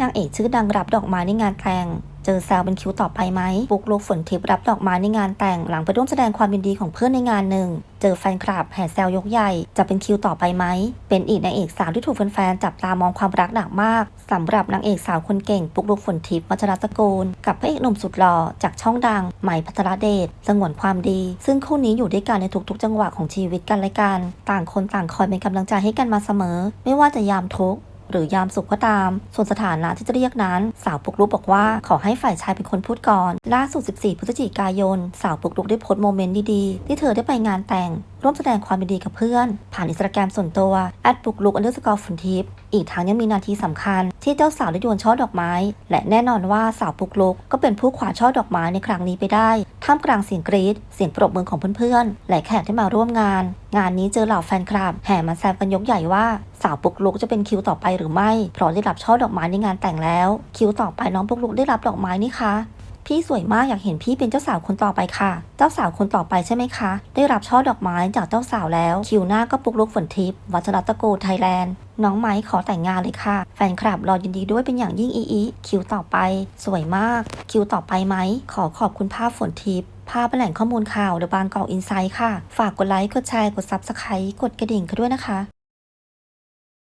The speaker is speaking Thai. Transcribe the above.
นางเอกชื่อดังรับดอกไม้ในงานแต่งเจอแซวเป็นคิวต่อไปไหมปุกลุกฝนทิพย์รับดอกไม้ในงานแต่ง หลังไปร่วมแสดงความยินดีของเพื่อนในงานหนึ่ง เจอแฟนคลับแห่แซวยกใหญ่ จะเป็นคิวต่อไปไหม เป็นอีกนางเอกสาวที่ถูกแฟนๆจับตามองความรักหนักมากสำหรับนางเอกสาวคนเก่งปุกลุกฝนทิพย์วัชรตะกูล กับพระเอกหนุ่มสุดหล่อจากช่องดังใหม่พัทรเดชสงวนความดี ซึ่งคู่นี้อยู่ด้วยกันในทุกๆ จังหวะของชีวิตกันและกัน ต่างคนต่างคอยเป็นกำลังใจให้กันมาเสมอ ไม่ว่าจะยามทุกข์ หรือยามสุขก็ตาม ส่วนสถานะที่จะเรียกนั้น สาวปุกลุกบอกว่าขอให้ฝ่ายชายเป็นคนพูดก่อน ล่าสุด 14 พฤศจิกายน สาวปุกลุกได้โพสต์โมเมนต์ดีๆ ที่เธอได้ไปงานแต่ง ร่วมแสดงความยินดีกับเพื่อน ผ่านอินสตาแกรมส่วนตัวแอดปุกลุกอันเดอร์สกอร์ฝนทิพย์อีกทั้งยังมีนาทีสำคัญ ที่เจ้าสาวได้โยนช่อดอกไม้ และแน่นอนว่าสาวปุกลุกก็เป็นผู้ขวาช่อดอกไม้ในครั้งนี้ไปได้ ท่ามกลางเสียงกรี๊ดเสียงปรบมือของเพื่อนๆและแขกที่มาร่วมงาน งานนี้เจอเหล่าแฟนคลับแห่มาแซวกันยกใหญ่ว่า สาวปุกลุกจะเป็นคิวต่อไปหรือไม่ เพราะได้รับช่อดอกไม้ในงานแต่งแล้ว คิวต่อไปน้องปุกลุกได้รับดอกไม้นี่คะพี่สวยมากอยากเห็นพี่เป็นเจ้าสาวคนต่อไปค่ะ เจ้าสาวคนต่อไปใช่ไหมคะ ได้รับช่อดอกไม้จากเจ้าสาวแล้ว คิวหน้าก็ปุกลุกฝนทิพย์วัชรตระกูลไทยแลนด์น้องไม้ขอแต่งงานเลยค่ะ แฟนคลับรอยินดีด้วยเป็นอย่างยิ่งอีอีคิวต่อไป สวยมาก คิวต่อไปไหม ขอขอบคุณภาพฝนทิพย์ภาพแหล่งข้อมูลข่าวเดอะบางกอกอินไซด์ค่ะ ฝากกดไลค์กดแชร์กดซับสไครต์กดกระดิ่งกันด้วยนะคะ